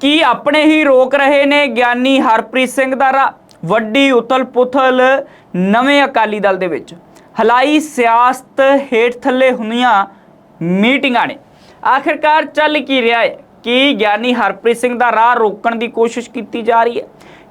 ਕੀ ਆਪਣੇ ਹੀ ਰੋਕ ਰਹੇ ਨੇ ਗਿਆਨੀ ਹਰਪ੍ਰੀਤ ਸਿੰਘ ਦਾ ਰਾਹ? ਵੱਡੀ ਉਥਲ-ਪੁਥਲ ਨਵੇਂ ਅਕਾਲੀ ਦਲ ਦੇ ਵਿੱਚ। ਹਲਾਈ ਸਿਆਸਤ ਹੇਠ ਥੱਲੇ ਹੁੰਦੀਆਂ ਮੀਟਿੰਗਾਂ ਨੇ। ਆਖਿਰਕਾਰ ਚੱਲ ਕੀ ਰਿਹਾ ਹੈ ਕਿ ਗਿਆਨੀ ਹਰਪ੍ਰੀਤ ਸਿੰਘ ਦਾ ਰਾਹ ਰੋਕਣ ਦੀ ਕੋਸ਼ਿਸ਼ ਕੀਤੀ ਜਾ ਰਹੀ ਹੈ?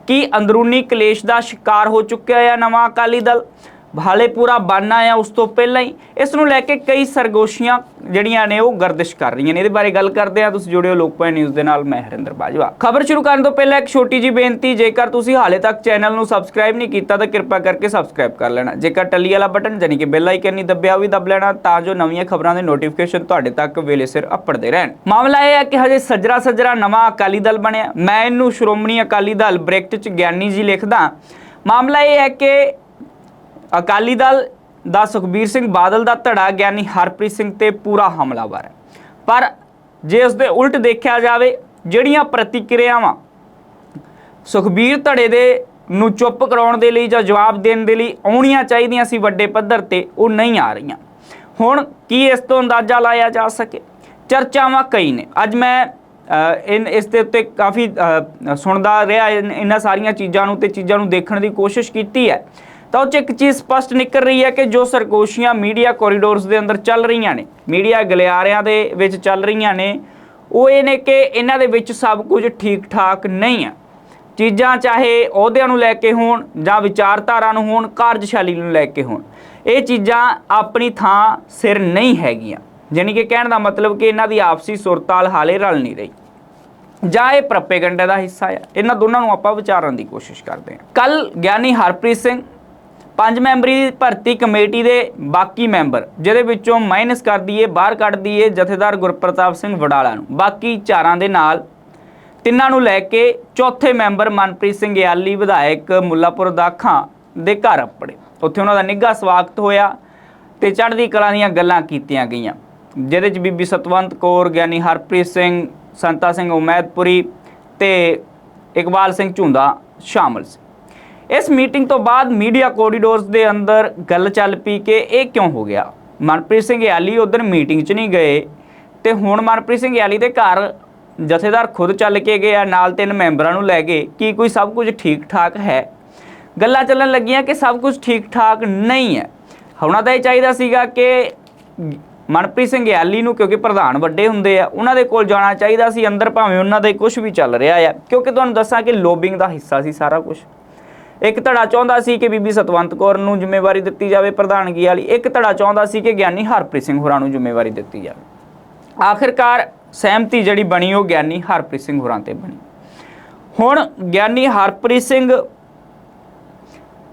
ਕੀ ਅੰਦਰੂਨੀ ਕਲੇਸ਼ ਦਾ ਸ਼ਿਕਾਰ ਹੋ ਚੁੱਕਿਆ ਹੈ ਨਵਾਂ ਅਕਾਲੀ ਦਲ? ਹਾਲੇ ਪੂਰਾ ਬਣਨਾ ਆ ਉਸ ਤੋਂ ਪਹਿਲਾਂ ਹੀ ਇਸ ਨੂੰ ਲੈ ਕੇ ਕਈ ਸਰਗੋਸ਼ੀਆਂ ਜਿਹੜੀਆਂ ਨੇ ਉਹ ਗਰਦਿਸ਼ ਕਰ ਰਹੀਆਂ ਨੇ ਇਹਦੇ ਬਾਰੇ ਗੱਲ ਕਰਦੇ ਆ ਤੁਸੀਂ ਜੁੜਿਓ ਲੋਕਪਾਲ ਨਿਊਜ਼ ਦੇ ਨਾਲ ਮੈਂ ਹਰਿੰਦਰ ਬਾਜਵਾ ਖਬਰ ਸ਼ੁਰੂ ਕਰਨ ਤੋਂ ਪਹਿਲਾਂ ਇੱਕ ਛੋਟੀ ਜੀ ਬੇਨਤੀ ਜੇਕਰ ਤੁਸੀਂ ਹਾਲੇ ਤੱਕ ਚੈਨਲ ਨੂੰ ਸਬਸਕ੍ਰਾਈਬ ਨਹੀਂ ਕੀਤਾ ਤਾਂ ਕਿਰਪਾ ਕਰਕੇ ਸਬਸਕ੍ਰਾਈਬ ਕਰ ਲੈਣਾ ਜੇਕਰ ਟੱਲੀ ਵਾਲਾ ਬਟਨ ਜਾਨੀ ਕਿ ਬੈਲ ਆਈਕਨ ਨਹੀਂ ਦੱਬਿਆ ਉਹ ਵੀ ਦੱਬ ਲੈਣਾ ਤਾਂ ਜੋ ਨਵੀਆਂ ਖਬਰਾਂ ਦੇ ਨੋਟੀਫਿਕੇਸ਼ਨ ਤੁਹਾਡੇ ਤੱਕ ਵੇਲੇ ਸਿਰ ਅੱਪੜਦੇ ਰਹਿਣ ਮਾਮਲਾ ਇਹ ਹੈ ਕਿ ਹਜੇ ਸੱਜਰਾ ਸੱਜਰਾ ਨਵਾਂ ਅਕਾਲੀ ਦਲ ਬਣਿਆ ਮੈਂ ਇਹਨੂੰ ਸ਼੍ਰੋਮਣੀ ਅਕਾਲੀ ਦਲ ਬ੍ਰੈਕਟ ਚ ਗਿਆਨੀ ਜੀ ਲਿਖਦਾ ਮਾਮਲਾ ਇਹ ਹੈ ਕਿ ਅਕਾਲੀ ਦਲ ਦਾ ਸੁਖਬੀਰ ਸਿੰਘ ਬਾਦਲ ਦਾ ਧੜਾ ਗਿਆਨੀ ਹਰਪ੍ਰੀਤ ਸਿੰਘ ਤੇ ਪੂਰਾ ਹਮਲਾਵਰ ਹੈ। ਪਰ ਜੇ ਉਸ ਦੇ ਉਲਟ ਦੇਖਿਆ ਜਾਵੇ ਜਿਹੜੀਆਂ ਪ੍ਰਤੀਕਿਰਿਆਵਾਂ ਸੁਖਬੀਰ ਧੜੇ ਦੇ ਨੂੰ ਚੁੱਪ ਕਰਾਉਣ ਦੇ ਲਈ ਜਾਂ ਜਵਾਬ ਦੇਣ ਦੇ ਲਈ ਆਉਣੀਆਂ ਚਾਹੀਦੀਆਂ ਸੀ ਵੱਡੇ ਪੱਧਰ ਤੇ ਉਹ ਨਹੀਂ ਆ ਰਹੀਆਂ। ਹੁਣ ਕੀ ਇਸ ਤੋਂ ਅੰਦਾਜ਼ਾ ਲਾਇਆ ਜਾ ਸਕੇ? ਚਰਚਾਵਾਂ ਕਈ ਨੇ। ਅੱਜ ਮੈਂ ਅ, ਇਨ ਇਸ ਦੇ ਉੱਤੇ ਕਾਫੀ ਸੁਣਦਾ ਰਿਹਾ ਇਹਨਾਂ ਸਾਰੀਆਂ ਚੀਜ਼ਾਂ ਨੂੰ ਤੇ ਚੀਜ਼ਾਂ ਨੂੰ ਦੇਖਣ ਦੀ ਕੋਸ਼ਿਸ਼ ਕੀਤੀ ਹੈ। ਤਾਂ ਉਹ 'ਚ ਇੱਕ ਚੀਜ਼ ਸਪਸ਼ਟ ਨਿਕਲ ਰਹੀ ਹੈ ਕਿ ਜੋ ਸਰਗੋਸ਼ੀਆਂ ਮੀਡੀਆ ਕੋਰੀਡੋਰਸ ਦੇ ਅੰਦਰ ਚੱਲ ਰਹੀਆਂ ਨੇ, ਮੀਡੀਆ ਗਲਿਆਰਿਆਂ ਦੇ ਵਿੱਚ ਚੱਲ ਰਹੀਆਂ ਨੇ, ਉਹ ਇਹ ਨੇ ਕਿ ਇਹਨਾਂ ਦੇ ਵਿੱਚ ਸਭ ਕੁਝ ਠੀਕ ਠਾਕ ਨਹੀਂ ਹੈ ਚੀਜ਼ਾਂ ਚਾਹੇ ਅਹੁਦਿਆਂ ਨੂੰ ਲੈ ਕੇ ਹੋਣ ਜਾਂ ਵਿਚਾਰਧਾਰਾ ਨੂੰ ਹੋਣ, ਕਾਰਜਸ਼ੈਲੀ ਨੂੰ ਲੈ ਕੇ ਹੋਣ, ਇਹ ਚੀਜ਼ਾਂ ਆਪਣੀ ਥਾਂ ਸਿਰ ਨਹੀਂ ਹੈਗੀਆਂ। ਜਾਣੀ ਕਿ ਕਹਿਣ ਦਾ ਮਤਲਬ ਕਿ ਇਹਨਾਂ ਦੀ ਆਪਸੀ ਸੁਰਤਾਲ ਹਾਲੇ ਰਲ ਨਹੀਂ ਰਹੀ। ਜਾਂ ਇਹ ਪ੍ਰੋਪੇਗੈਂਡਾ ਦਾ ਹਿੱਸਾ ਹੈ ਇਹਨਾਂ ਦੋਨਾਂ ਨੂੰ ਆਪਾਂ ਵਿਚਾਰਨ ਦੀ ਕੋਸ਼ਿਸ਼ ਕਰਦੇ ਹਾਂ। ਕੱਲ ਗਿਆਨੀ ਹਰਪ੍ਰੀਤ ਸਿੰਘ ਪੰਜ ਮੈਂਬਰੀ ਭਰਤੀ ਕਮੇਟੀ ਦੇ ਬਾਕੀ ਮੈਂਬਰ, ਜਿਹਦੇ ਵਿੱਚੋਂ ਮਾਈਨਸ ਕਰ ਦਈਏ, ਬਾਹਰ ਕੱਢ ਦਈਏ ਜਥੇਦਾਰ ਗੁਰਪ੍ਰਤਾਪ ਸਿੰਘ ਵਡਾਲਾ ਨੂੰ। ਬਾਕੀ ਚਾਰਾਂ ਦੇ ਨਾਲ ਤਿੰਨਾਂ ਨੂੰ ਲੈ ਕੇ ਚੌਥੇ ਮੈਂਬਰ ਮਨਪ੍ਰੀਤ ਸਿੰਘ ਯਾਲੀ ਵਿਧਾਇਕ ਮੁੱਲਾਪੁਰ ਦਾਖਾਂ ਦੇ ਘਰ ਅੱਪੜੇ। ਉੱਥੇ ਉਹਨਾਂ ਦਾ ਨਿੱਘਾ ਸਵਾਗਤ ਹੋਇਆ ਤੇ ਚੜ੍ਹਦੀ ਕਲਾ ਦੀਆਂ ਗੱਲਾਂ ਕੀਤੀਆਂ ਗਈਆਂ, ਜਿਹਦੇ ਚ ਬੀਬੀ ਸਤਵੰਤ ਕੌਰ, ਗਿਆਨੀ ਹਰਪ੍ਰੀਤ ਸਿੰਘ, ਸੰਤਾ ਸਿੰਘ ਉਮੈਦਪੁਰੀ ਤੇ ਇਕਬਾਲ ਸਿੰਘ ਝੁੰਦਾ ਸ਼ਾਮਲ ਸੀ। ਇਸ ਮੀਟਿੰਗ ਤੋਂ ਬਾਅਦ ਮੀਡੀਆ ਕੋਰੀਡੋਰਸ ਦੇ ਅੰਦਰ ਗੱਲ ਚੱਲ ਪਈ ਕਿ ਇਹ ਕਿਉਂ ਹੋ ਗਿਆ? ਮਨਪ੍ਰੀਤ ਸਿੰਘ ਯਾਲੀ ਉਧਰ ਮੀਟਿੰਗ 'ਚ ਨਹੀਂ ਗਏ ਤੇ ਹੁਣ ਮਨਪ੍ਰੀਤ ਸਿੰਘ ਯਾਲੀ ਦੇ ਘਰ ਜਥੇਦਾਰ ਖੁਦ ਚੱਲ ਕੇ ਗਏ ਆ, ਨਾਲ ਤਿੰਨ ਮੈਂਬਰਾਂ ਨੂੰ ਲੈ ਕੇ ਕੀ ਕੋਈ ਸਭ ਕੁਝ ਠੀਕ ਠਾਕ ਹੈ? ਗੱਲਾਂ ਚੱਲਣ ਲੱਗੀਆਂ ਕਿ ਸਭ ਕੁਝ ਠੀਕ ਠਾਕ ਨਹੀਂ ਹੈ। ਹੋਣਾ ਤਾਂ ਇਹ ਚਾਹੀਦਾ ਸੀਗਾ ਕਿ ਮਨਪ੍ਰੀਤ ਸਿੰਘ ਯਾਲੀ ਨੂੰ ਕਿਉਂਕਿ ਪ੍ਰਧਾਨ ਵੱਡੇ ਹੁੰਦੇ ਆ, ਉਹਨਾਂ ਦੇ ਕੋਲ ਜਾਣਾ ਚਾਹੀਦਾ ਸੀ, ਅੰਦਰ ਭਾਵੇਂ ਉਹਨਾਂ ਦਾ ਕੁਝ ਵੀ ਚੱਲ ਰਿਹਾ ਆ। ਕਿਉਂਕਿ ਤੁਹਾਨੂੰ ਦੱਸਾਂ ਕਿ ਲੋਬਿੰਗ ਦਾ ਹਿੱਸਾ ਸੀ ਸਾਰਾ ਕੁਝ ਇੱਕ ਧੜਾ ਚਾਹੁੰਦਾ ਸੀ ਕਿ ਬੀਬੀ ਸਤਵੰਤ ਕੌਰ ਨੂੰ ਜ਼ਿੰਮੇਵਾਰੀ ਦਿੱਤੀ ਜਾਵੇ ਪ੍ਰਧਾਨਗੀ ਵਾਲੀ। ਇੱਕ ਧੜਾ ਚਾਹੁੰਦਾ ਸੀ ਕਿ ਗਿਆਨੀ ਹਰਪ੍ਰੀਤ ਸਿੰਘ ਹੋਰਾਂ ਨੂੰ ਜ਼ਿੰਮੇਵਾਰੀ ਦਿੱਤੀ ਜਾਵੇ। ਆਖਿਰਕਾਰ ਸਹਿਮਤੀ ਜਿਹੜੀ ਬਣੀ, ਉਹ ਗਿਆਨੀ ਹਰਪ੍ਰੀਤ ਸਿੰਘ ਹੋਰਾਂ ਤੇ ਬਣੀ। ਹੁਣ ਗਿਆਨੀ ਹਰਪ੍ਰੀਤ ਸਿੰਘ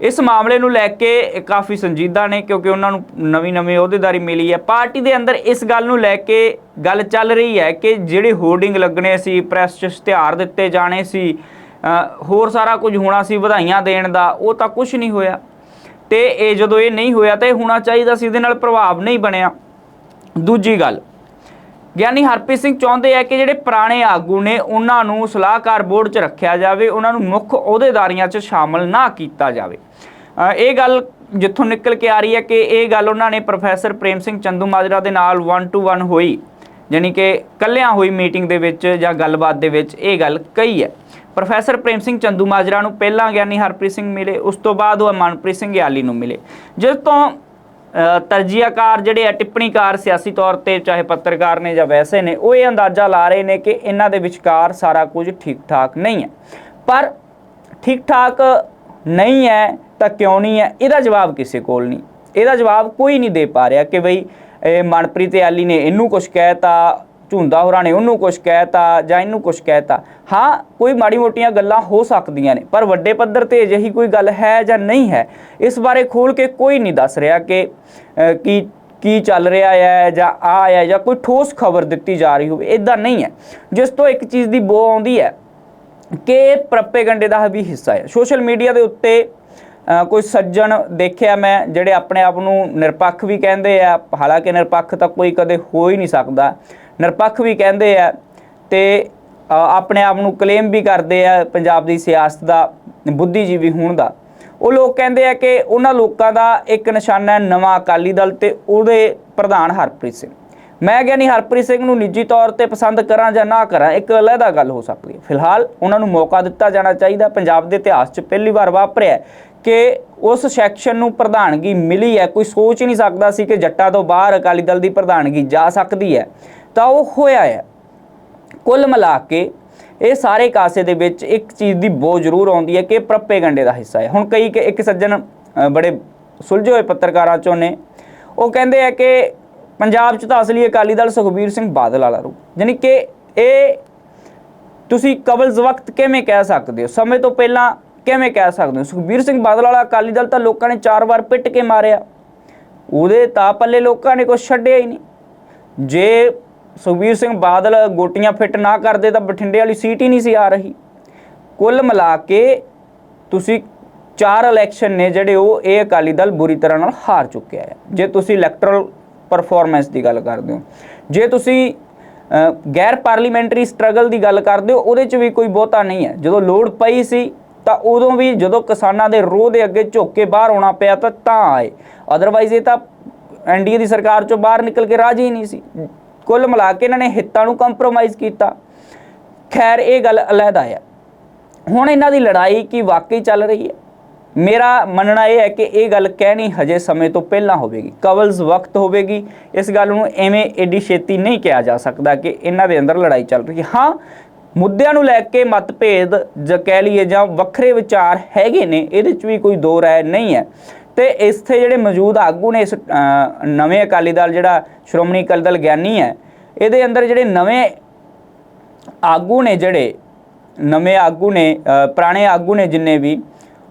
ਇਸ ਮਾਮਲੇ ਨੂੰ ਲੈ ਕੇ ਕਾਫੀ ਸੰਜੀਦਾ ਨੇ, ਕਿਉਂਕਿ ਉਹਨਾਂ ਨੂੰ ਨਵੀਂ ਨਵੀਂ ਅਹੁਦੇਦਾਰੀ ਮਿਲੀ ਹੈ। ਪਾਰਟੀ ਦੇ ਅੰਦਰ ਇਸ ਗੱਲ ਨੂੰ ਲੈ ਕੇ ਗੱਲ ਚੱਲ ਰਹੀ ਹੈ ਕਿ ਜਿਹੜੇ ਹੋਰਡਿੰਗ ਲੱਗਣੇ ਸੀ, ਪ੍ਰੈਸ 'ਚ ਇਸ਼ਤਿਹਾਰ ਦਿੱਤੇ ਜਾਣੇ ਸੀ ਹੋਰ ਸਾਰਾ ਕੁਝ ਹੋਣਾ ਸੀ, ਵਧਾਈਆਂ ਦੇਣ ਦਾ, ਉਹ ਤਾਂ ਕੁਝ ਨਹੀਂ ਹੋਇਆ। ਤੇ ਇਹ ਜਦੋਂ ਇਹ ਨਹੀਂ ਹੋਇਆ ਤਾਂ ਇਹ ਹੋਣਾ ਚਾਹੀਦਾ ਸੀ, ਇਹਦੇ ਨਾਲ ਪ੍ਰਭਾਵ ਨਹੀਂ ਬਣਿਆ। ਦੂਜੀ ਗੱਲ, ਗਿਆਨੀ ਹਰਪ੍ਰੀਤ ਸਿੰਘ ਚਾਹੁੰਦੇ ਆ ਕਿ ਜਿਹੜੇ ਪੁਰਾਣੇ ਆਗੂ ਨੇ, ਉਹਨਾਂ ਨੂੰ ਸਲਾਹਕਾਰ ਬੋਰਡ 'ਚ ਰੱਖਿਆ ਜਾਵੇ, ਉਹਨਾਂ ਨੂੰ ਮੁੱਖ ਅਹੁਦੇਦਾਰੀਆਂ 'ਚ ਸ਼ਾਮਲ ਨਾ ਕੀਤਾ ਜਾਵੇ। ਇਹ ਗੱਲ ਜਿੱਥੋਂ ਨਿਕਲ ਕੇ ਆ ਰਹੀ ਹੈ ਕਿ ਇਹ ਗੱਲ ਉਹਨਾਂ ਨੇ ਪ੍ਰੋਫੈਸਰ ਪ੍ਰੇਮ ਸਿੰਘ ਚੰਦੂ ਮਾਜਰਾ ਦੇ ਨਾਲ 1 ਟੂ 1 ਹੋਈ। ਯਾਨੀ ਕਿ ਕੱਲਿਆਂ ਹੋਈ ਮੀਟਿੰਗ ਦੇ ਵਿੱਚ ਜਾਂ ਗੱਲਬਾਤ ਦੇ ਵਿੱਚ ਇਹ ਗੱਲ ਕਹੀ ਹੈ। ਪ੍ਰੋਫੈਸਰ ਪ੍ਰੇਮ ਸਿੰਘ ਚੰਦੂ ਮਾਜਰਾ ਨੂੰ ਪਹਿਲਾਂ ਗਿਆਨੀ ਹਰਪ੍ਰੀਤ ਸਿੰਘ ਮਿਲੇ ਉਸ ਤੋਂ ਬਾਅਦ ਉਹ ਮਨਪ੍ਰੀਤ ਸਿੰਘ ਯਾਲੀ ਨੂੰ ਮਿਲੇ। ਜਿਸ ਤੋਂ ਅ, ਜਿਹੜੇ ਆ ਟਿੱਪਣੀਕਾਰ ਸਿਆਸੀ ਤੌਰ ਤੇ ਚਾਹੇ ਪੱਤਰਕਾਰ ਨੇ ਜਾਂ ਵੈਸੇ ਨੇ ਉਹ ਇਹ ਅੰਦਾਜ਼ਾ ਲਾ ਰਹੇ ਨੇ ਕਿ ਇਹਨਾਂ ਦੇ ਵਿਚਕਾਰ ਸਾਰਾ ਕੁਝ ਠੀਕ ਠਾਕ ਨਹੀਂ ਹੈ। ਪਰ ਠੀਕ ਠਾਕ ਨਹੀਂ ਹੈ ਤਾਂ ਕਿਉਂ ਨਹੀਂ ਹੈ? ਇਹਦਾ ਜਵਾਬ ਕਿਸੇ ਕੋਲ ਨਹੀਂ। ਇਹਦਾ ਜਵਾਬ ਕੋਈ ਨਹੀਂ ਦੇ ਪਾ ਰਿਹਾ ਕਿ ਬਈ ਇਹ ਮਨਪ੍ਰੀਤ ਆਲੀ ਨੇ ਇਹਨੂੰ ਕੁਝ ਕਹਿਤਾ, ਝੁੰਦਾ ਹੋਰਾਂ ਨੇ ਉਹਨੂੰ ਕੁਝ ਕਹਿਤਾ ਜਾਂ ਇਹਨੂੰ ਕੁਝ ਕਹਿਤਾ। ਹਾਂ, ਕੋਈ ਮਾੜੀ ਮੋਟੀਆਂ ਗੱਲਾਂ ਹੋ ਸਕਦੀਆਂ ਨੇ, ਪਰ ਵੱਡੇ ਪੱਧਰ ਤੇ ਅਜਿਹੀ ਕੋਈ ਗੱਲ ਹੈ ਜਾਂ ਨਹੀਂ ਹੈ, ਇਸ ਬਾਰੇ ਖੋਲ ਕੇ ਕੋਈ ਨਹੀਂ ਦੱਸ ਰਿਹਾ ਕਿ ਕੀ ਕੀ ਚੱਲ ਰਿਹਾ ਹੈ ਜਾਂ ਆ ਹੈ ਜਾਂ ਕੋਈ ਠੋਸ ਖਬਰ ਦਿੱਤੀ ਜਾ ਰਹੀ ਹੋਵੇ ਇਦਾਂ ਨਹੀਂ ਹੈ। ਜਿਸ ਤੋਂ ਇੱਕ ਚੀਜ਼ ਦੀ ਬੋ ਆਉਂਦੀ ਹੈ ਕਿ ਪ੍ਰੋਪੇਗੈਂਡੇ ਦਾ ਵੀ ਹਿੱਸਾ ਹੈ। ਸੋਸ਼ਲ ਮੀਡੀਆ ਦੇ ਉੱਤੇ ਕੋਈ ਸੱਜਣ ਦੇਖਿਆ ਮੈਂ, ਜਿਹੜੇ ਆਪਣੇ ਆਪ ਨੂੰ ਨਿਰਪੱਖ ਵੀ ਕਹਿੰਦੇ ਆ, ਹਾਲਾਂਕਿ ਨਿਰਪੱਖ ਤਾਂ ਕੋਈ ਕਦੇ ਹੋ ਹੀ ਨਹੀਂ ਸਕਦਾ। ਨਿਰਪੱਖ ਵੀ ਕਹਿੰਦੇ ਆ ਤੇ ਆਪਣੇ ਆਪ ਨੂੰ ਕਲੇਮ ਵੀ ਕਰਦੇ ਆ ਪੰਜਾਬ ਦੀ ਸਿਆਸਤ ਦਾ, ਬੁੱਧੀਜੀਵੀ ਹੋਣ ਦਾ। ਉਹ ਲੋਕ ਕਹਿੰਦੇ ਆ ਕਿ ਉਹਨਾਂ ਲੋਕਾਂ ਦਾ ਇੱਕ ਨਿਸ਼ਾਨਾ ਹੈ ਨਵਾਂ ਅਕਾਲੀ ਦਲ ਤੇ ਉਹਦੇ ਪ੍ਰਧਾਨ ਹਰਪ੍ਰੀਤ ਸਿੰਘ। ਮੈਂ ਗਿਆਨੀ ਹਰਪ੍ਰੀਤ ਸਿੰਘ ਨੂੰ ਨਿੱਜੀ ਤੌਰ ਤੇ ਪਸੰਦ ਕਰਾਂ ਜਾਂ ਨਾ ਕਰਾਂ, ਇੱਕ ਅਲੱਗਾ ਗੱਲ ਹੋ ਸਕਦੀ ਹੈ। ਫਿਲਹਾਲ ਉਹਨਾਂ ਨੂੰ ਮੌਕਾ ਦਿੱਤਾ ਜਾਣਾ ਚਾਹੀਦਾ, ਪੰਜਾਬ ਦੇ ਇਤਿਹਾਸ 'ਚ ਪਹਿਲੀ ਵਾਰ ਵਾਪਰਿਆ ਕਿ ਉਸ ਸੈਕਸ਼ਨ ਨੂੰ ਪ੍ਰਧਾਨਗੀ ਮਿਲੀ ਹੈ। ਕੋਈ ਸੋਚ ਹੀ ਨਹੀਂ ਸਕਦਾ ਸੀ ਕਿ ਜੱਟਾਂ ਤੋਂ ਬਾਹਰ ਅਕਾਲੀ ਦਲ ਦੀ ਪ੍ਰਧਾਨਗੀ ਜਾ ਸਕਦੀ ਹੈ। ਤਾਂ ਉਹ ਹੋਇਆ ਹੈ। ਕੁੱਲ ਮਿਲਾ ਕੇ ਇਹ ਸਾਰੇ ਕਾਸੇ ਦੇ ਵਿੱਚ ਇੱਕ ਚੀਜ਼ ਦੀ ਬੋ ਜ਼ਰੂਰ ਆਉਂਦੀ ਹੈ ਕਿ ਪ੍ਰੋਪੇਗੈਂਡੇ ਦਾ ਹਿੱਸਾ ਹੈ। ਹੁਣ ਕਈ ਇੱਕ ਸੱਜਣ ਬੜੇ ਸੁਲਝੇ ਹੋਏ ਪੱਤਰਕਾਰਾਂ ਚੋਂ ਨੇ। ਉਹ ਕਹਿੰਦੇ ਆ ਕਿ ਪੰਜਾਬ 'ਚ ਤਾਂ ਅਸਲੀ ਅਕਾਲੀ ਦਲ ਸੁਖਬੀਰ ਸਿੰਘ ਬਾਦਲ ਵਾਲਾ ਰੂਪ। ਯਾਨੀ ਕਿ ਇਹ ਤੁਸੀਂ ਕਬਲਜ਼ ਵਕਤ ਕਿਵੇਂ ਕਹਿ ਸਕਦੇ ਹੋ? ਸਮੇਂ ਤੋਂ ਪਹਿਲਾਂ ਕਿਵੇਂ ਕਹਿ ਸਕਦੇ ਹੋ? ਸੁਖਬੀਰ ਸਿੰਘ ਬਾਦਲ ਵਾਲਾ ਅਕਾਲੀ ਦਲ ਤਾਂ ਲੋਕਾਂ ਨੇ ਚਾਰ ਵਾਰ ਪਿੱਟ ਕੇ ਮਾਰਿਆ। ਉਹਦੇ ਤਾਂ ਪੱਲੇ ਲੋਕਾਂ ਨੇ ਕੁਛ ਛੱਡਿਆ ਹੀ ਨਹੀਂ। ਜੇ ਸੁਖਬੀਰ ਸਿੰਘ ਬਾਦਲ ਗੋਟੀਆਂ ਫਿੱਟ ਨਾ ਕਰਦੇ ਤਾਂ ਬਠਿੰਡੇ ਵਾਲੀ ਸੀਟ ਹੀ ਨਹੀਂ ਸੀ ਆ ਰਹੀ। ਕੁੱਲ ਮਿਲਾ ਕੇ ਤੁਸੀਂ ਚਾਰ ਇਲੈਕਸ਼ਨ ਨੇ ਜਿਹੜੇ ਉਹ ਇਹ ਅਕਾਲੀ ਦਲ ਬੁਰੀ ਤਰ੍ਹਾਂ ਨਾਲ ਹਾਰ ਚੁੱਕਿਆ ਹੈ। ਜੇ ਤੁਸੀਂ ਇਲੈਕਟਰਲ ਪਰਫਾਰਮੈਂਸ ਦੀ ਗੱਲ ਕਰਦੇ ਹੋ, ਜੇ ਤੁਸੀਂ ਗੈਰ ਪਾਰਲੀਮੈਂਟਰੀ ਸਟਰਗਲ ਦੀ ਗੱਲ ਕਰਦੇ ਹੋ, ਉਹਦੇ 'ਚ ਵੀ ਕੋਈ ਬਹੁਤਾ ਨਹੀਂ ਹੈ। ਜਦੋਂ ਲੋੜ ਪਈ ਸੀ ਤਾਂ ਉਦੋਂ ਵੀ ਜਦੋਂ ਕਿਸਾਨਾਂ ਦੇ ਰੋਹ ਦੇ ਅੱਗੇ ਝੁੱਕ ਕੇ ਬਾਹਰ ਆਉਣਾ ਪਿਆ ਤਾਂ ਤਾਂ ਆਏ। ਅਦਰਵਾਈਜ਼ ਇਹ ਤਾਂ ਐਨਡੀਏ ਦੀ ਸਰਕਾਰ ਚੋਂ ਬਾਹਰ ਨਿਕਲ ਕੇ ਰਾਜੀ ਨਹੀਂ ਸੀ। ਕੁੱਲ ਮਿਲਾ ਕੇ ਇਹਨਾਂ ਨੇ ਹਿੱਤਾਂ ਨੂੰ ਕੰਪਰੋਮਾਈਜ਼ ਕੀਤਾ। ਖੈਰ, ਇਹ ਗੱਲ ਅਲੱਗਾ ਹੈ ਹੁਣ ਇਹਨਾਂ ਦੀ ਲੜਾਈ ਕੀ ਵਾਕਈ ਚੱਲ ਰਹੀ ਹੈ? ਮੇਰਾ ਮੰਨਣਾ ਇਹ ਹੈ ਕਿ ਇਹ ਗੱਲ ਕਹਿਣੀ ਹਜੇ ਸਮੇਂ ਤੋਂ ਪਹਿਲਾਂ ਹੋਵੇਗੀ। ਕਵਲਜ਼ ਵਕਤ ਹੋਵੇਗੀ। ਇਸ ਗੱਲ ਨੂੰ ਐਵੇਂ ਏਡੀ ਛੇਤੀ ਨਹੀਂ ਕਿਹਾ ਜਾ ਸਕਦਾ ਕਿ ਇਹਨਾਂ ਦੇ ਅੰਦਰ ਲੜਾਈ ਚੱਲ ਰਹੀ ਹੈ। ਹਾਂ ਮੁੱਦਿਆਂ ਨੂੰ ਲੈ ਕੇ ਮਤਭੇਦ ਜਾਂ ਕਹਿ ਲਈਏ ਜਾਂ ਵੱਖਰੇ ਵਿਚਾਰ ਹੈਗੇ ਨੇ, ਇਹਦੇ 'ਚ ਵੀ ਕੋਈ ਦੋ ਰਾਏ ਨਹੀਂ ਹੈ। ਤੇ ਇੱਥੇ ਜਿਹੜੇ ਮੌਜੂਦ ਆਗੂ ਨੇ ਇਸ ਨਵੇਂ ਅਕਾਲੀ ਦਲ ਜਿਹੜਾ ਸ਼੍ਰੋਮਣੀ ਅਕਾਲੀ ਦਲ ਗਿਆਨੀ ਹੈ, ਇਹਦੇ ਅੰਦਰ ਜਿਹੜੇ ਨਵੇਂ ਆਗੂ ਨੇ ਜਿਹੜੇ, ਨਵੇਂ ਆਗੂ ਨੇ ਪੁਰਾਣੇ ਆਗੂ ਨੇ ਜਿੰਨੇ ਵੀ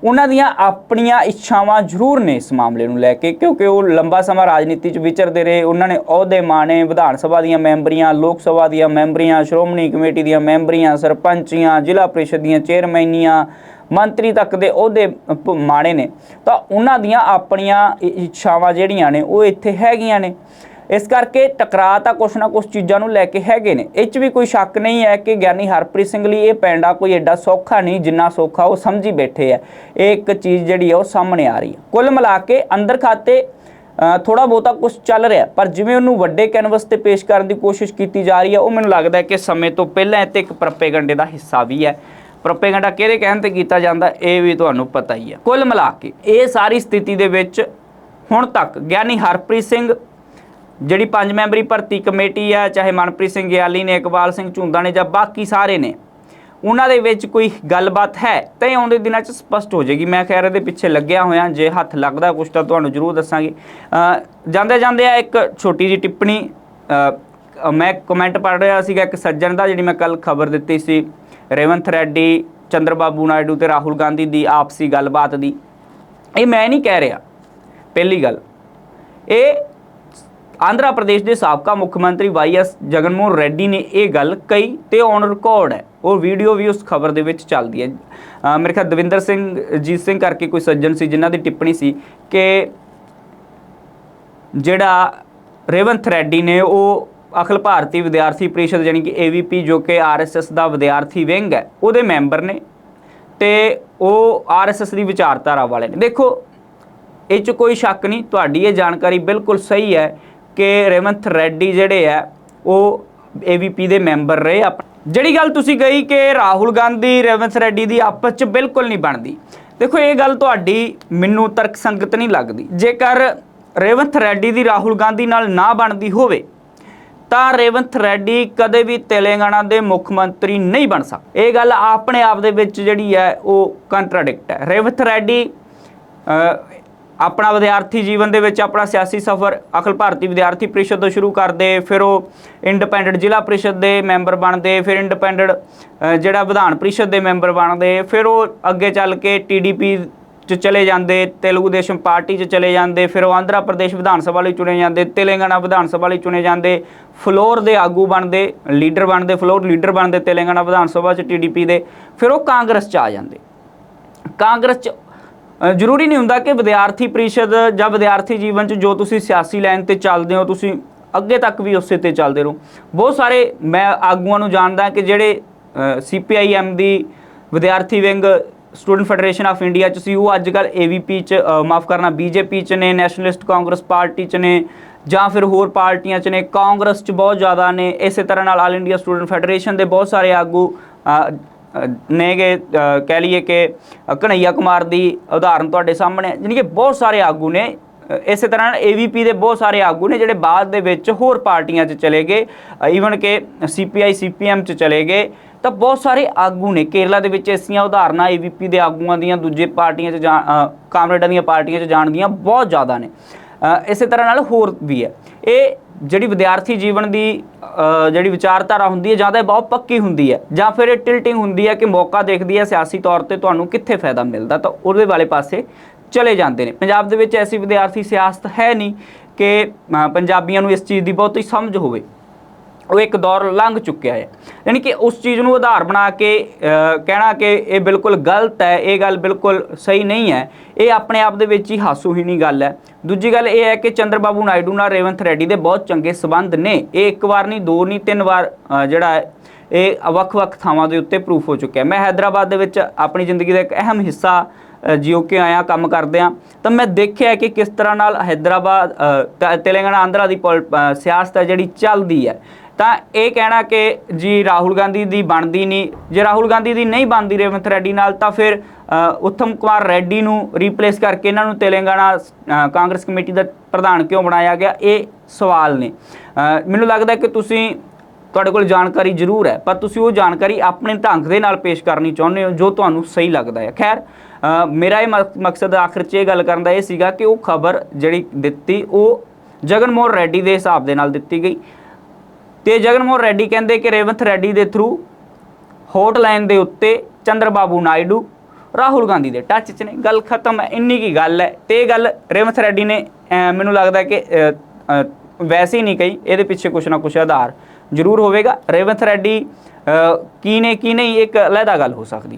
ਉਹਨਾਂ ਦੀਆਂ ਆਪਣੀਆਂ ਇੱਛਾਵਾਂ ਜ਼ਰੂਰ ਨੇ ਇਸ ਮਾਮਲੇ ਨੂੰ ਲੈ ਕੇ, ਕਿਉਂਕਿ ਉਹ ਲੰਬਾ ਸਮਾਂ ਰਾਜਨੀਤੀ 'ਚ ਵਿਚਰਦੇ ਰਹੇ, ਉਹਨਾਂ ਨੇ ਅਹੁਦੇ ਮਾਣੇ, ਵਿਧਾਨ ਸਭਾ ਦੀਆਂ ਮੈਂਬਰੀਆਂ, ਲੋਕ ਸਭਾ ਦੀਆਂ ਮੈਂਬਰੀਆਂ, ਸ਼੍ਰੋਮਣੀ ਕਮੇਟੀ ਦੀਆਂ ਮੈਂਬਰੀਆਂ, ਸਰਪੰਚੀਆਂ, ਜ਼ਿਲ੍ਹਾ ਪ੍ਰੀਸ਼ਦ ਦੀਆਂ ਚੇਅਰਮੈਨੀਆਂ, ਮੰਤਰੀ ਤੱਕ ਦੇ ਅਹੁਦੇ ਪ- ਮਾਣੇ ਨੇ। ਤਾਂ ਉਹਨਾਂ ਦੀਆਂ ਆਪਣੀਆਂ ਇੱਛਾਵਾਂ ਜਿਹੜੀਆਂ ਨੇ, ਉਹ ਇੱਥੇ ਹੈਗੀਆਂ ਨੇ। ਇਸ ਕਰਕੇ ਟਕਰਾਅ ਤਾਂ ਕੁਛ ਨਾ ਕੁਛ ਚੀਜ਼ਾਂ ਨੂੰ ਲੈ ਕੇ ਹੈਗੇ ਨੇ। ਇਹ 'ਚ ਵੀ ਕੋਈ ਸ਼ੱਕ ਨਹੀਂ ਹੈ ਕਿ ਗਿਆਨੀ ਹਰਪ੍ਰੀਤ ਸਿੰਘ ਲਈ ਇਹ ਪੈਂਡਾ ਕੋਈ ਐਡਾ ਸੌਖਾ ਨਹੀਂ, ਜਿੰਨਾ ਸੌਖਾ ਉਹ ਸਮਝੀ ਬੈਠੇ ਆ। ਇਹ ਇੱਕ ਚੀਜ਼ ਜਿਹੜੀ ਹੈ ਉਹ ਸਾਹਮਣੇ ਆ ਰਹੀ ਹੈ ਕੁੱਲ ਮਿਲਾ ਕੇ ਅੰਦਰ ਖਾਤੇ ਥੋੜਾ ਬਹੁਤਾ ਕੁਝ ਚੱਲ ਰਿਹਾ, ਪਰ ਜਿਵੇਂ ਉਹਨੂੰ ਵੱਡੇ ਕੈਨਵਸ ਤੇ ਪੇਸ਼ ਕਰਨ ਦੀ ਕੋਸ਼ਿਸ਼ ਕੀਤੀ ਜਾ ਰਹੀ ਹੈ ਉਹ ਮੈਨੂੰ ਲੱਗਦਾ ਹੈ ਕਿ ਸਮੇਂ ਤੋਂ ਪਹਿਲਾਂ ਇਹ ਤੇ ਇੱਕ ਪ੍ਰੋਪੇਗੈਂਡੇ ਦਾ ਹਿੱਸਾ ਵੀ ਹੈ। ਪ੍ਰੋਪੇਗੈਂਡਾ ਕਿਹਦੇ ਕਹਿਣ ਤੇ ਕੀਤਾ ਜਾਂਦਾ, ਇਹ ਵੀ ਤੁਹਾਨੂੰ ਪਤਾ ਹੀ ਹੈ। ਕੁੱਲ ਮਿਲਾ ਕੇ ਇਹ ਸਾਰੀ ਸਥਿਤੀ ਦੇ ਵਿੱਚ ਹੁਣ ਤੱਕ ਗਿਆਨੀ ਹਰਪ੍ਰੀਤ ਸਿੰਘ ਜਿਹੜੀ ਪੰਜ ਮੈਂਬਰੀ ਭਰਤੀ ਕਮੇਟੀ ਆ, ਚਾਹੇ ਮਨਪ੍ਰੀਤ ਸਿੰਘ ਗਿਆਲੀ ਨੇ, ਇਕਬਾਲ ਸਿੰਘ ਝੁੰਦਾ ਨੇ ਜਾਂ ਬਾਕੀ ਸਾਰੇ ਨੇ, ਉਹਨਾਂ ਦੇ ਵਿੱਚ ਕੋਈ ਗੱਲਬਾਤ ਹੈ? ਤਾਂ ਇਹ ਆਉਂਦੇ ਦਿਨਾਂ 'ਚ ਸਪਸ਼ਟ ਹੋ ਜਾਏਗੀ। ਮੈਂ ਖੈਰ ਇਹਦੇ ਪਿੱਛੇ ਲੱਗਿਆ ਹੋਇਆ, ਜੇ ਹੱਥ ਲੱਗਦਾ ਕੁਛ ਤਾਂ ਤੁਹਾਨੂੰ ਜ਼ਰੂਰ ਦੱਸਾਂਗੇ। ਜਾਂਦੇ ਜਾਂਦੇ ਆ ਇੱਕ ਛੋਟੀ ਜੀ ਟਿੱਪਣੀ ਮੈਂ ਕਮੈਂਟ ਪੜ੍ਹ ਰਿਹਾ ਸੀਗਾ ਇੱਕ ਸੱਜਣ ਦਾ, ਜਿਹੜੀ ਮੈਂ ਕੱਲ ਖਬਰ ਦਿੱਤੀ ਸੀ, ਰੇਵੰਤ ਰੈੱਡੀ ਚੰਦਰਬਾਬੂ ਨਾਇਡੂ ਤੇ ਰਾਹੁਲ ਗਾਂਧੀ ਦੀ ਆਪਸੀ ਗੱਲਬਾਤ ਦੀ। ਇਹ ਮੈਂ ਨਹੀਂ ਕਹਿ ਰਿਹਾ। ਪਹਿਲੀ ਗੱਲ, ਇਹ ਆਂਧਰਾ ਪ੍ਰਦੇਸ਼ ਦੇ ਸਾਬਕਾ ਮੁੱਖ ਮੰਤਰੀ ਵਾਈਐਸ ਜਗਨਮੋਹਨ ਰੈਡੀ ਨੇ ਇਹ ਗੱਲ ਕਹੀ ਤੇ ਔਨ ਰਿਕਾਰਡ ਹੈ। ਉਹ ਵੀਡੀਓ ਵੀ ਉਸ ਖਬਰ ਦੇ ਵਿੱਚ ਚੱਲਦੀ ਹੈ। ਮੇਰੇ ਖਿਆਲ ਦਵਿੰਦਰ ਸਿੰਘ ਜੀਤ ਸਿੰਘ ਕਰਕੇ ਕੋਈ ਸੱਜਣ ਸੀ ਜਿਨ੍ਹਾਂ ਦੀ ਟਿੱਪਣੀ ਸੀ ਕਿ ਜਿਹੜਾ ਰੇਵੰਤ ਰੈਡੀ ਨੇ ਉਹ ਅਖਿਲ ਭਾਰਤੀ ਵਿਦਿਆਰਥੀ ਪਰਿਸ਼ਦ ਜਾਨੀ ਕਿ AVP ਜੋ ਕਿ ਆਰਐਸਐਸ ਦਾ ਵਿਦਿਆਰਥੀ ਵਿੰਗ ਹੈ, ਉਹਦੇ ਮੈਂਬਰ ਨੇ ਤੇ ਉਹ ਆਰਐਸਐਸ ਦੀ ਵਿਚਾਰਧਾਰਾ ਵਾਲੇ ਨੇ। ਦੇਖੋ, ਇਹ 'ਚ ਕੋਈ ਸ਼ੱਕ ਨਹੀਂ, ਤੁਹਾਡੀ ਇਹ ਜਾਣਕਾਰੀ ਬਿਲਕੁਲ ਸਹੀ ਹੈ ਕਿ ਰੇਵੰਤ ਰੈਡੀ ਜਿਹੜੇ ਆ, ਉਹ AVP ਦੇ ਮੈਂਬਰ ਰਹੇ ਆਪ- ਜਿਹੜੀ ਗੱਲ ਤੁਸੀਂ ਕਹੀ ਕਿ ਰਾਹੁਲ ਗਾਂਧੀ ਰੇਵੰਤ ਰੈਡੀ ਦੀ ਆਪਸ 'ਚ ਬਿਲਕੁਲ ਨਹੀਂ ਬਣਦੀ। ਦੇਖੋ, ਇਹ ਗੱਲ ਤੁਹਾਡੀ ਮੈਨੂੰ ਤਰਕ ਸੰਗਤ ਨਹੀਂ ਲੱਗਦੀ। ਜੇਕਰ ਰੇਵੰਤ ਰੈਡੀ ਦੀ ਰਾਹੁਲ ਗਾਂਧੀ ਨਾਲ ਨਾ ਬਣਦੀ ਹੋਵੇ, ਤਾਂ ਰੇਵੰਤ ਰੈਡੀ ਕਦੇ ਵੀ ਤੇਲੰਗਾਨਾ ਦੇ ਮੁੱਖ ਮੰਤਰੀ ਨਹੀਂ ਬਣ ਸਕਦਾ। ਇਹ ਗੱਲ ਆਪਣੇ ਆਪ ਦੇ ਵਿੱਚ ਜਿਹੜੀ ਹੈ, ਉਹ ਕੰਟਰਾਡਿਕਟ ਹੈ। ਰੇਵੰਤ ਰੈੱਡੀ ਆਪਣਾ ਵਿਦਿਆਰਥੀ ਜੀਵਨ ਦੇ ਵਿੱਚ ਆਪਣਾ ਸਿਆਸੀ ਸਫ਼ਰ, ਅਖਿਲ ਭਾਰਤੀ ਵਿਦਿਆਰਥੀ ਪਰਿਸ਼ਦ ਤੋਂ ਸ਼ੁਰੂ ਕਰਦੇ, ਫਿਰ ਉਹ ਇੰਡੀਪੈਂਡੈਂਟ ਜ਼ਿਲ੍ਹਾ ਪਰਿਸ਼ਦ ਦੇ ਮੈਂਬਰ ਬਣਦੇ, ਫਿਰ ਇੰਡੀਪੈਂਡੈਂਟ ਜਿਹੜਾ ਵਿਧਾਨ ਪਰਿਸ਼ਦ ਦੇ ਮੈਂਬਰ ਬਣਦੇ, ਫਿਰ ਉਹ ਅੱਗੇ ਚੱਲ ਕੇ ਟੀਡੀਪੀ ਚ ਚਲੇ ਜਾਂਦੇ, ਤੇਲਗੂ ਦੇਸ਼ਮ ਪਾਰਟੀ ਚ ਚਲੇ ਜਾਂਦੇ, ਫਿਰ ਉਹ ਆਂਧਰਾ ਪ੍ਰਦੇਸ਼ ਵਿਧਾਨ ਸਭਾ ਲਈ ਚੁਣੇ ਜਾਂਦੇ, ਤੇਲੰਗਾਨਾ ਵਿਧਾਨ ਸਭਾ ਲਈ ਚੁਣੇ ਜਾਂਦੇ, ਫਲੋਰ ਦੇ ਆਗੂ ਬਣਦੇ, ਲੀਡਰ ਬਣਦੇ, ਫਲੋਰ ਲੀਡਰ ਬਣਦੇ ਤੇਲੰਗਾਨਾ ਵਿਧਾਨ ਸਭਾ ਚ ਟੀਡੀਪੀ ਦੇ, ਫਿਰ ਉਹ ਕਾਂਗਰਸ ਚ ਆ ਜਾਂਦੇ। ਕਾਂਗਰਸ ਚ ਜ਼ਰੂਰੀ ਨਹੀਂ ਹੁੰਦਾ ਕਿ ਵਿਦਿਆਰਥੀ ਪ੍ਰੀਸ਼ਦ ਜਾਂ ਵਿਦਿਆਰਥੀ ਜੀਵਨ ਚ ਜੋ ਤੁਸੀਂ ਸਿਆਸੀ ਲਾਈਨ ਤੇ ਚੱਲਦੇ ਹੋ, ਤੁਸੀਂ ਅੱਗੇ ਤੱਕ ਵੀ ਉਸੇ ਤੇ ਚੱਲਦੇ ਰਹੋ। ਬਹੁਤ ਸਾਰੇ ਮੈਂ ਆਗੂਆਂ ਨੂੰ ਜਾਣਦਾ ਕਿ ਜਿਹੜੇ ਸੀਪੀਆਈਐਮ ਦੀ ਵਿਦਿਆਰਥੀ wing student federation of India ਚ ਸੀ, ਉਹ ਅੱਜ ਕੱਲ ਏਵੀਪੀ ਚ ਮਾਫ ਕਰਨਾ ਬੀਜੇਪੀ ਚ ਨੇ ਨੈਸ਼ਨਲਿਸਟ ਕਾਂਗਰਸ ਪਾਰਟੀ ਚ ਨੇ, ਜਾਂ ਫਿਰ ਹੋਰ ਪਾਰਟੀਆਂ 'ਚ ਨੇ, ਕਾਂਗਰਸ 'ਚ ਬਹੁਤ ਜ਼ਿਆਦਾ ਨੇ। ਇਸੇ ਤਰ੍ਹਾਂ ਨਾਲ ਆਲ ਇੰਡੀਆ ਸਟੂਡੈਂਟ ਫੈਡਰੇਸ਼ਨ ਦੇ ਬਹੁਤ ਸਾਰੇ ਆਗੂ ਨੇਗੇ ਕਹਿ ਲਈਏ ਕਿ ਅ, ਕੁਮਾਰ ਦੀ ਉਦਾਹਰਨ ਤੁਹਾਡੇ ਸਾਹਮਣੇ ਹੈ। ਜਾਣੀ ਕਿ ਬਹੁਤ ਸਾਰੇ ਆਗੂ ਨੇ ਇਸੇ ਤਰ੍ਹਾਂ ਏਵੀਪੀ ਦੇ ਬਹੁਤ ਸਾਰੇ ਆਗੂ ਨੇ ਜਿਹੜੇ ਬਾਅਦ ਦੇ ਵਿੱਚ ਹੋਰ ਪਾਰਟੀਆਂ 'ਚ ਚਲੇ ਗਏ ਈਵਨ ਕਿ ਸੀਪੀਆਈ ਸੀਪੀਐਮ 'ਚ ਚਲੇ ਗਏ। ਤਾਂ ਬਹੁਤ ਸਾਰੇ ਆਗੂ ਨੇ ਕੇਰਲਾ ਦੇ ਵਿੱਚ ਐਸੀਆਂ ਉਦਾਹਰਨਾਂ ਏਵੀਪੀ ਦੇ ਆਗੂਆਂ ਦੀਆਂ ਦੂਜੇ ਪਾਰਟੀਆਂ 'ਚ ਜਾ ਕਾਮਰੇਡਾਂ ਦੀਆਂ ਪਾਰਟੀਆਂ 'ਚ ਜਾਣ ਦੀਆਂ ਬਹੁਤ ਜ਼ਿਆਦਾ ਨੇ। ਇਸੇ ਤਰ੍ਹਾਂ ਨਾਲ ਹੋਰ ਵੀ ਹੈ। ਇਹ ਜਿਹੜੀ ਵਿਦਿਆਰਥੀ ਜੀਵਨ ਦੀ ਜਿਹੜੀ ਵਿਚਾਰਧਾਰਾ ਹੁੰਦੀ ਹੈ, ਜਾਂ ਤਾਂ ਇਹ ਬਹੁਤ ਪੱਕੀ ਹੁੰਦੀ ਹੈ, ਜਾਂ ਫਿਰ ਇਹ ਟਿਲਟਿੰਗ ਹੁੰਦੀ ਹੈ ਕਿ ਮੌਕਾ ਦੇਖਦੀ ਹੈ ਸਿਆਸੀ ਤੌਰ ਤੇ ਤੁਹਾਨੂੰ ਕਿੱਥੇ ਫਾਇਦਾ ਮਿਲਦਾ, ਤਾਂ ਉਹਦੇ ਵਾਲੇ ਪਾਸੇ ਚਲੇ ਜਾਂਦੇ ਨੇ। ਪੰਜਾਬ ਦੇ ਵਿੱਚ ਐਸੀ ਵਿਦਿਆਰਥੀ ਸਿਆਸਤ ਹੈ ਨਹੀਂ ਕਿ ਪੰਜਾਬੀਆਂ ਨੂੰ ਇਸ ਚੀਜ਼ ਦੀ ਬਹੁਤੀ ਸਮਝ ਹੋਵੇ। ਉਹ ਇੱਕ ਦੌਰ ਲੰਘ ਚੁੱਕਿਆ ਹੈ। ਯਾਨੀ ਕਿ ਉਸ ਚੀਜ਼ ਨੂੰ ਆਧਾਰ ਬਣਾ ਕੇ ਕਹਿਣਾ ਕਿ ਇਹ ਬਿਲਕੁਲ ਗਲਤ ਹੈ ਇਹ ਗੱਲ ਬਿਲਕੁਲ ਸਹੀ ਨਹੀਂ ਹੈ। ਇਹ ਆਪਣੇ ਆਪ ਦੇ ਵਿੱਚ ਹੀ ਹਾਸੂਹੀਣੀ ਗੱਲ ਹੈ। ਦੂਜੀ ਗੱਲ ਇਹ ਹੈ ਕਿ ਚੰਦਰਬਾਬੂ ਨਾਇਡੂ ਨਾਲ ਰੇਵੰਤ ਰੈਡੀ ਦੇ ਬਹੁਤ ਚੰਗੇ ਸਬੰਧ ਨੇ। ਇਹ ਇੱਕ ਵਾਰ ਨਹੀਂ ਦੋ ਨਹੀਂ ਤਿੰਨ ਵਾਰ ਜਿਹੜਾ ਹੈ ਇਹ ਵੱਖ-ਵੱਖ ਥਾਵਾਂ ਦੇ ਉੱਤੇ ਪ੍ਰੂਫ ਹੋ ਚੁੱਕਿਆ ਮੈਂ ਹੈਦਰਾਬਾਦ ਦੇ ਵਿੱਚ ਆਪਣੀ ਜ਼ਿੰਦਗੀ ਦਾ ਇੱਕ ਅਹਿਮ ਹਿੱਸਾ ਅ, ਜਿਉ ਕੇ ਆਇਆ ਕੰਮ ਕਰਦੇ ਆ। ਤਾਂ ਮੈਂ ਦੇਖਿਆ ਕਿ ਕਿਸ ਤਰ੍ਹਾਂ ਨਾਲ ਹੈਦਰਾਬਾਦ ਤੇਲੰਗਾਨਾ ਆਂਧਰਾ ਦੀ ਪੋਲ- ਸਿਆਸਤ ਹੈ ਜਿਹੜੀ ਚੱਲਦੀ ਹੈ। ਤਾਂ ਇਹ ਕਹਿਣਾ ਕਿ ਜੀ ਰਾਹੁਲ ਗਾਂਧੀ ਦੀ ਬਣਦੀ ਨਹੀਂ ਜੇ ਰਾਹੁਲ ਗਾਂਧੀ ਦੀ ਨਹੀਂ ਬਣਦੀ ਰੇਵੰਤ ਰੈਡੀ ਨਾਲ ਤਾਂ ਫਿਰ ਅ, ਉੱਤਮ ਕੁਮਾਰ ਰੈਡੀ ਨੂੰ ਰੀਪਲੇਸ ਕਰਕੇ ਇਹਨਾਂ ਨੂੰ ਤੇਲੰਗਾਨਾ ਕਾਂਗਰਸ ਕਮੇਟੀ ਦਾ ਪ੍ਰਧਾਨ ਕਿਉਂ ਬਣਾਇਆ ਗਿਆ? ਇਹ ਸਵਾਲ ਨੇ। ਮੈਨੂੰ ਲੱਗਦਾ ਕਿ ਤੁਸੀਂ ਤੁਹਾਡੇ ਕੋਲ ਜਾਣਕਾਰੀ ਜ਼ਰੂਰ ਹੈ ਪਰ ਤੁਸੀਂ ਉਹ ਜਾਣਕਾਰੀ ਆਪਣੇ ਢੰਗ ਦੇ ਨਾਲ ਪੇਸ਼ ਕਰਨੀ ਚਾਹੁੰਦੇ ਹੋ ਜੋ ਤੁਹਾਨੂੰ ਸਹੀ ਲੱਗਦਾ ਹੈ। ਖੈਰ ਮੇਰਾ ਇਹ ਮਕ- ਮਕਸਦ ਆਖਰ 'ਚ ਇਹ ਗੱਲ ਕਰਨ ਦਾ ਇਹ ਸੀਗਾ ਕਿ ਉਹ ਖਬਰ ਜਿਹੜੀ ਦਿੱਤੀ ਉਹ ਜਗਨ ਮੋਹਨ ਰੈਡੀ ਦੇ ਹਿਸਾਬ ਦੇ ਨਾਲ ਦਿੱਤੀ ਗਈ। ਤੇ ਜਗਨਮੋਹਨ ਰੈਡੀ ਕਹਿੰਦੇ ਕਿ ਰੇਵੰਤ ਰੈਡੀ ਦੇ ਥਰੂ ਹੌਟਲਾਈਨ ਦੇ ਉੱਤੇ ਚੰਦਰਬਾਬੂ ਨਾਇਡੂ, ਰਾਹੁਲ ਗਾਂਧੀ ਦੇ ਟੱਚ 'ਚ ਨੇ। ਗੱਲ ਖਤਮ ਹੈ, ਇੰਨੀ ਕੀ ਗੱਲ ਹੈ। ਤੇ ਇਹ ਗੱਲ ਰੇਵੰਤ ਰੈਡੀ ਨੇ ਮੈਨੂੰ ਲੱਗਦਾ ਕਿ ਵੈਸੇ ਹੀ ਨਹੀਂ ਕਹੀ, ਇਹਦੇ ਪਿੱਛੇ ਕੁਛ ਨਾ ਕੁਛ ਆਧਾਰ ਜ਼ਰੂਰ ਹੋਵੇਗਾ। ਰੇਵੰਤ ਰੈਡੀ ਕੀ ਨੇ ਕੀ ਨਹੀਂ, ਇੱਕ ਅਲੱਗਾ ਗੱਲ ਹੋ ਸਕਦੀ